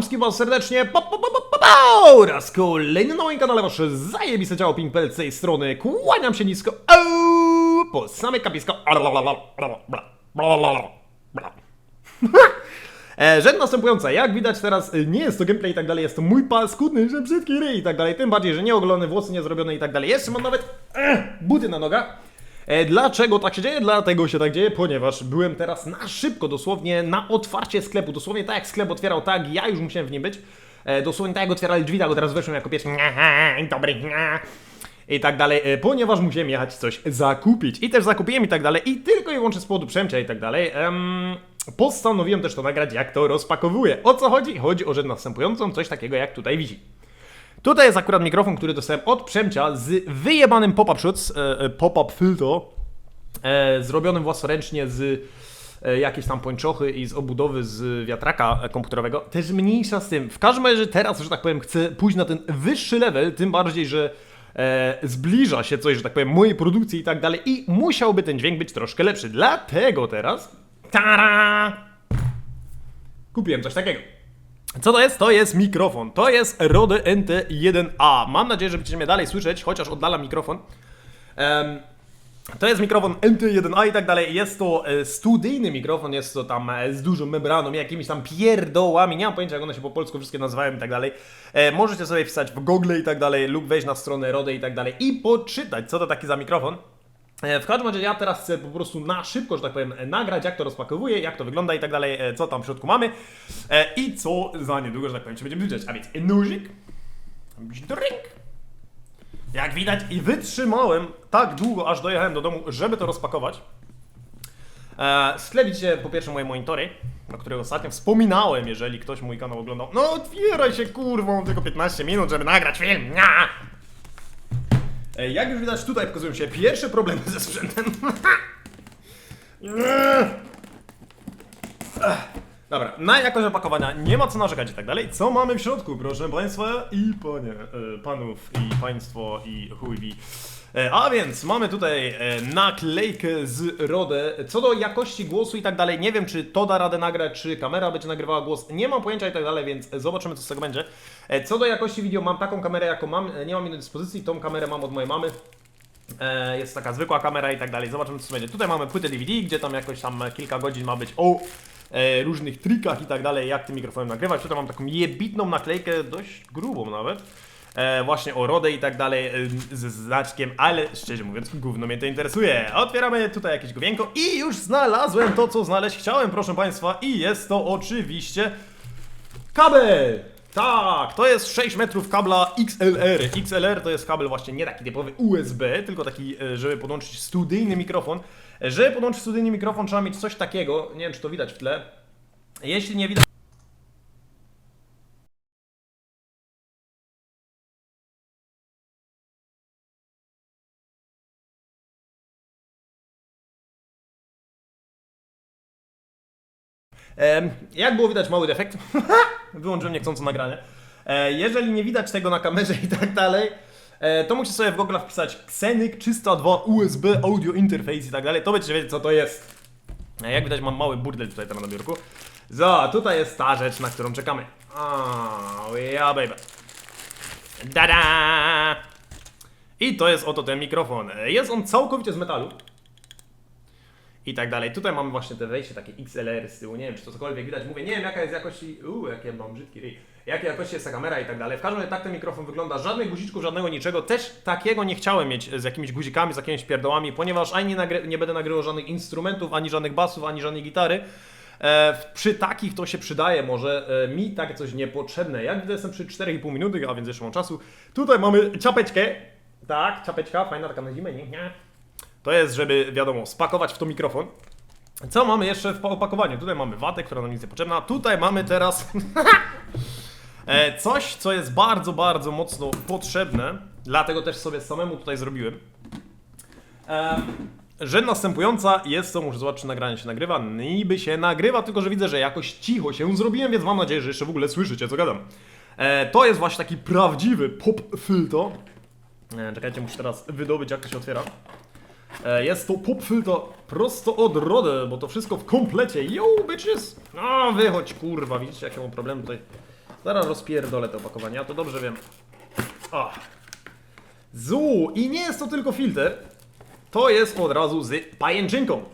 wszystkich was serdecznie po, po, po, po, oraz kolejny na moim kanale wasze zajebiste ciało Pimpel z tej strony. Kłaniam się nisko o, po same kapisko. E, Rzecz następująca, jak widać teraz e, nie jest to gameplay i tak dalej, jest to mój paskudny, że brzydki ryj i tak dalej, tym bardziej, że nie ogolone, włosy nie zrobione i tak dalej. Jeszcze mam nawet e, buty na nogach. E, dlaczego tak się dzieje? Dlatego się tak dzieje, ponieważ byłem teraz na szybko, dosłownie na otwarcie sklepu, dosłownie tak jak sklep otwierał, tak ja już musiałem w nim być. E, dosłownie tak jak otwierali drzwi, tak od razu weszłem jako pierwszy, dobry, i tak dalej, e, ponieważ musiałem jechać coś zakupić. I też zakupiłem i tak dalej, i tylko i wyłącznie z powodu przemcia i tak dalej. em, postanowiłem też to nagrać, jak to rozpakowuję. O co chodzi? Chodzi o rzecz następującą, coś takiego jak tutaj widzi. Tutaj jest akurat mikrofon, który dostałem od Przemcia z wyjebanym pop-up shots, e, e, pop-up filter, e, zrobionym własnoręcznie z jakiejś tam pończochy i z obudowy z wiatraka komputerowego. Też mniejsza z tym. W każdym razie teraz, że tak powiem, chcę pójść na ten wyższy level, tym bardziej, że zbliża się coś, że tak powiem, mojej produkcji i tak dalej i musiałby ten dźwięk być troszkę lepszy. Dlatego teraz... Tara! Kupiłem coś takiego. Co to jest? To jest mikrofon. To jest Rode NT1A. Mam nadzieję, że będziecie mnie dalej słyszeć, chociaż oddalam mikrofon. Em, to jest mikrofon NT1A i tak dalej. Jest to e, studyjny mikrofon, jest to tam e, z dużą membraną, jakimiś tam pierdołami. Nie mam pojęcia, jak one się po polsku wszystkie nazywają i tak dalej. E, możecie sobie wpisać w Google i tak dalej, lub wejść na stronę Rode i tak dalej i poczytać, co to taki za mikrofon. E, W każdym razie ja teraz chcę po prostu na szybko, że tak powiem, nagrać, jak to rozpakowuję, jak to wygląda i tak dalej, e, co tam w środku mamy e, i co za niedługo, że tak powiem, się będziemy widzieć. A więc nóżyk, drink. Jak widać i wytrzymałem tak długo, aż dojechałem do domu, żeby to rozpakować. E, Sklep widzicie po pierwsze moje monitory, o których ostatnio wspominałem, jeżeli ktoś mój kanał oglądał. No otwieraj się kurwą, tylko 15 minut, żeby nagrać film. Nia! E, Jak już widać, tutaj pokazują się pierwsze problemy ze sprzętem. Dobra, na jakość opakowania nie ma co narzekać i tak dalej. Co mamy w środku, proszę Państwa i panie, e, panów i państwo i chujwi. E, A więc mamy tutaj e, naklejkę z Rode. Co do jakości głosu i tak dalej, nie wiem czy to da radę nagrać, czy kamera będzie nagrywała głos. Nie mam pojęcia i tak dalej, więc zobaczymy co z tego będzie. E, Co do jakości wideo, mam taką kamerę jaką mam, nie mam innej dyspozycji, tą kamerę mam od mojej mamy. Jest taka zwykła kamera i tak dalej. Zobaczymy, co będzie. Tutaj mamy płytę DVD, gdzie tam jakoś tam kilka godzin ma być o różnych trikach i tak dalej, jak tym mikrofonem nagrywać. Tutaj mam taką jebitną naklejkę, dość grubą nawet. E, właśnie o Rode i tak dalej, e, ze znaczkiem, ale szczerze mówiąc, gówno mnie to interesuje. Otwieramy tutaj jakieś główienko i już znalazłem to, co znaleźć chciałem, proszę Państwa, i jest to oczywiście Kabel! Tak, to jest 6 metrów kabla XLR. XLR to jest kabel właśnie nie taki typowy USB, tylko taki, e, żeby podłączyć studyjny mikrofon. E, Żeby podłączyć studyjny mikrofon trzeba mieć coś takiego, nie wiem czy to widać w tle. Jeśli nie widać... Jak było widać, mały defekt. Wyłączyłem niechcąco nagranie. E, Jeżeli nie widać tego na kamerze i tak dalej, e, to musicie sobie w Google wpisać Xenic 302 USB Audio Interface i tak dalej. To będziecie wiedzieć, co to jest. E, Jak widać, mam mały burdel tutaj na biurku. Zo, tutaj jest ta rzecz, na którą czekamy. Oh, yeah, baby. Dada! I to jest oto ten mikrofon. Jest on całkowicie z metalu i tak dalej. Tutaj mamy właśnie te wejście takie XLR z tyłu, nie wiem czy to cokolwiek widać, mówię, nie wiem jaka jest jakość, uuu, jakie mam brzydki ryj, jakie jakości jest ta kamera i tak dalej. W każdym razie tak ten mikrofon wygląda, żadnych guziczków, żadnego niczego, też takiego nie chciałem mieć z jakimiś guzikami, z jakimiś pierdołami, ponieważ ani nie, nie będę nagrywał żadnych instrumentów, ani żadnych basów, ani żadnej gitary. E, przy takich to się przydaje może, e, mi takie coś niepotrzebne. Jak widzę jestem przy 4,5 minuty, a więc jeszcze mam czasu. Tutaj mamy czapeczkę, tak, czapeczka, fajna taka na zimę, nie? nie. To jest, żeby, wiadomo, spakować w to mikrofon. Co mamy jeszcze w opakowaniu? Tutaj mamy watę, która nam nic nie potrzebna. Tutaj mamy teraz e, coś, co jest bardzo, bardzo mocno potrzebne. Dlatego też sobie samemu tutaj zrobiłem. Em, Rzecz następująca jest to, muszę zobaczyć, czy nagranie się nagrywa. Niby się nagrywa, tylko że widzę, że jakoś cicho się zrobiłem, więc mam nadzieję, że jeszcze w ogóle słyszycie, co gadam. E, to jest właśnie taki prawdziwy pop filter. E, czekajcie, muszę teraz wydobyć, jak to się otwiera. E, Jest to pop filter prosto od Rode, bo to wszystko w komplecie. Yo, bitches! No, wychodź, kurwa, widzicie, jakie mam problemy tutaj zaraz rozpierdolę to opakowanie, ja to dobrze wiem. O. Zu, i nie jest to tylko filtr, to jest od razu z pajęczynką.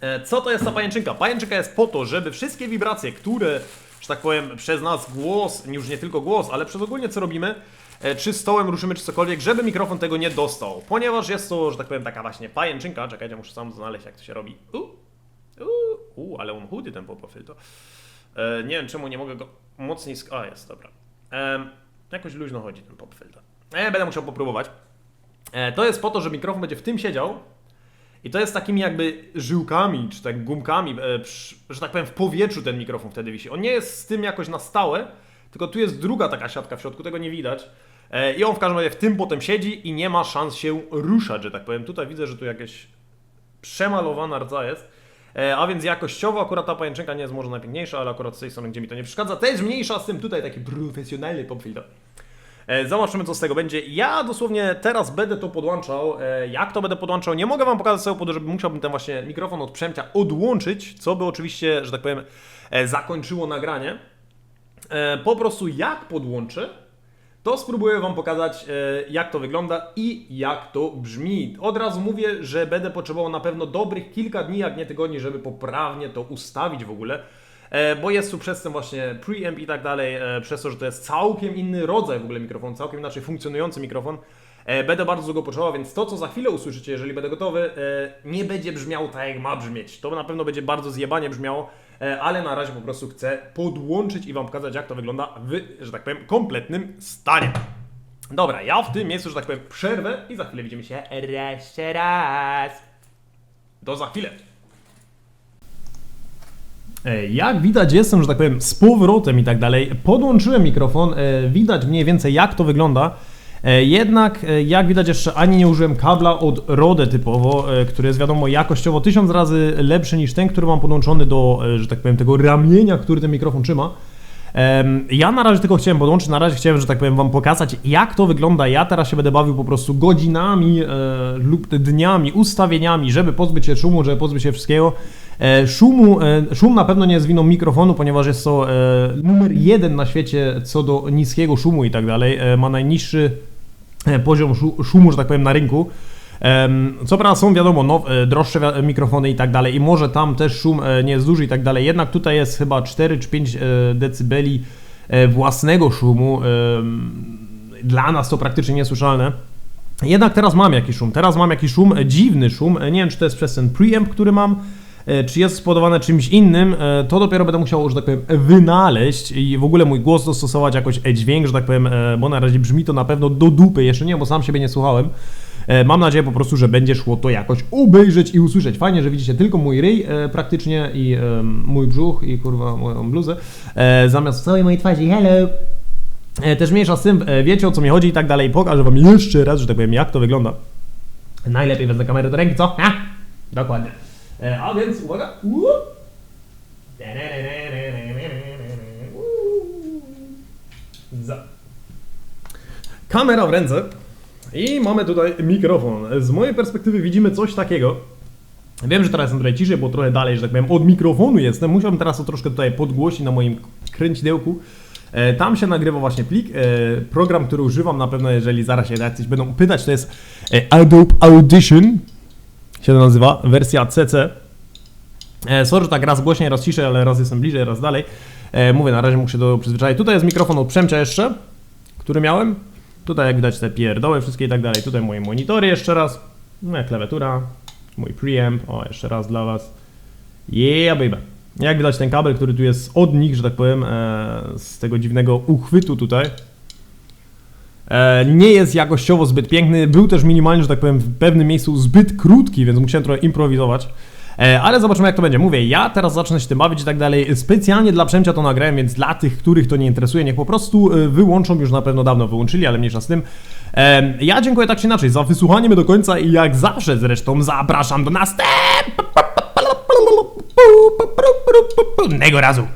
E, Co to jest ta pajęczynka? Pajęczynka jest po to, żeby wszystkie wibracje, które, że tak powiem, przez nas głos, już nie tylko głos, ale przez ogólnie co robimy, e, czy stołem ruszymy, czy cokolwiek, żeby mikrofon tego nie dostał. Ponieważ jest to, że tak powiem, taka właśnie pajęczynka. Czekajcie, muszę sam znaleźć, jak to się robi. U, u, u ale on chudy ten popofil to. E, nie wiem, czemu nie mogę go mocniej sk... A, jest, dobra. E, jakoś luźno chodzi ten popofil to. E, będę musiał popróbować. E, to jest po to, że mikrofon będzie w tym siedział, i to jest takimi jakby żyłkami, czy tak gumkami, e, że tak powiem, w powietrzu ten mikrofon wtedy wisi. On nie jest z tym jakoś na stałe, tylko tu jest druga taka siatka w środku, tego nie widać. E, I on w każdym razie w tym potem siedzi i nie ma szans się ruszać, że tak powiem. Tutaj widzę, że tu jakieś przemalowana rdza jest. E, A więc jakościowo akurat ta pajęczynka nie jest może najpiękniejsza, ale akurat z tej strony, gdzie mi to nie przeszkadza, też mniejsza z tym tutaj taki profesjonalny popfilter. E, Zobaczymy, co z tego będzie. Ja dosłownie teraz będę to podłączał. E, Jak to będę podłączał? Nie mogę Wam pokazać z tego powodu, musiałbym ten właśnie mikrofon od Przemcia odłączyć, co by oczywiście, że tak powiem, e, zakończyło nagranie. Po prostu jak podłączę, to spróbuję Wam pokazać, jak to wygląda i jak to brzmi. Od razu mówię, że będę potrzebował na pewno dobrych kilka dni, jak nie tygodni, żeby poprawnie to ustawić w ogóle. E, Bo jest tu przez ten właśnie preamp i tak dalej, e, przez to, że to jest całkiem inny rodzaj w ogóle mikrofonu, całkiem inaczej funkcjonujący mikrofon. E, Będę bardzo długo potrzebował, więc to, co za chwilę usłyszycie, jeżeli będę gotowy, nie będzie brzmiało tak, jak ma brzmieć. To na pewno będzie bardzo zjebanie brzmiało, ale na razie po prostu chcę podłączyć i Wam pokazać, jak to wygląda w, że tak powiem, kompletnym stanie. Dobra, ja w tym miejscu, że tak powiem, przerwę i za chwilę widzimy się jeszcze raz. Do za chwilę. E, Jak widać, jestem, że tak powiem, z powrotem i tak dalej. Podłączyłem mikrofon, e, widać mniej więcej jak to wygląda. E, Jednak, jak widać, jeszcze ani nie użyłem kabla od Rode typowo, który jest wiadomo jakościowo tysiąc razy lepszy niż ten, który mam podłączony do, że tak powiem, tego ramienia, który ten mikrofon trzyma. Ja na razie tylko chciałem podłączyć, na razie chciałem, że tak powiem, Wam pokazać, jak to wygląda. Ja teraz się będę bawił po prostu godzinami lub dniami, ustawieniami, żeby pozbyć się szumu, żeby pozbyć się wszystkiego. E, szumu, e, szum na pewno nie jest winą mikrofonu, ponieważ jest to e, numer jeden na świecie co do niskiego szumu i tak dalej. Ma najniższy poziom szu- szumu, że tak powiem, na rynku. Co prawda są wiadomo now, droższe mikrofony i tak dalej i może tam też szum nie jest duży i tak dalej, jednak tutaj jest chyba 4 czy 5 e, decybeli własnego szumu. Dla nas to praktycznie niesłyszalne. Jednak teraz mam jakiś szum, teraz mam jakiś szum, dziwny szum, nie wiem czy to jest przez ten preamp, który mam, czy jest spowodowane czymś innym, e, to dopiero będę musiał, że tak powiem, wynaleźć i w ogóle mój głos dostosować jakoś e, dźwięk, że tak powiem, e, bo na razie brzmi to na pewno do dupy, jeszcze nie, bo sam siebie nie słuchałem. E, Mam nadzieję po prostu, że będzie szło to jakoś obejrzeć i usłyszeć. Fajnie, że widzicie tylko mój ryj e, praktycznie i e, mój brzuch i kurwa moją bluzę, e, zamiast całej mojej twarzy. Hello! E, Też mniejsza z tym, e, wiecie o co mi chodzi i tak dalej. Pokażę wam jeszcze raz, że tak powiem, jak to wygląda. Najlepiej wezmę kamerę do ręki, co? Ha? Dokładnie. E, A więc uwaga. Za. Kamera w ręce i mamy tutaj mikrofon. Z mojej perspektywy widzimy coś takiego. Wiem, że teraz jestem trochę ciszej, bo trochę dalej, że tak powiem, od mikrofonu jestem. Musiałbym teraz to troszkę tutaj podgłosić na moim kręcidełku. E, Tam się nagrywa właśnie plik. E, Program, który używam, na pewno jeżeli zaraz się jacyś będą pytać, to jest Adobe Audition. Się to nazywa, wersja CC. E, Sorry, że tak raz głośniej, raz ciszej, ale raz jestem bliżej, raz dalej. E, Mówię, na razie muszę się do przyzwyczaić. Tutaj jest mikrofon od Przemcia jeszcze, który miałem. Tutaj jak widać te pierdoły wszystkie i tak dalej. Tutaj moje monitory jeszcze raz. Moja klawiatura, mój preamp. O, jeszcze raz dla Was. Yeah, baby. Jak widać ten kabel, który tu jest od nich, że tak powiem, e, z tego dziwnego uchwytu tutaj. E, nie jest jakościowo zbyt piękny. Był też minimalnie, że tak powiem, w pewnym miejscu zbyt krótki, więc musiałem trochę improwizować. E, ale zobaczymy jak to będzie. Mówię, ja teraz zacznę się tym bawić i tak dalej. Specjalnie dla Przemcia to nagrałem, więc dla tych, których to nie interesuje, niech po prostu e, wyłączą, już na pewno dawno wyłączyli, ale mniejsza z tym. Ja dziękuję tak czy inaczej za wysłuchanie mnie do końca i jak zawsze zresztą zapraszam do następnego razu.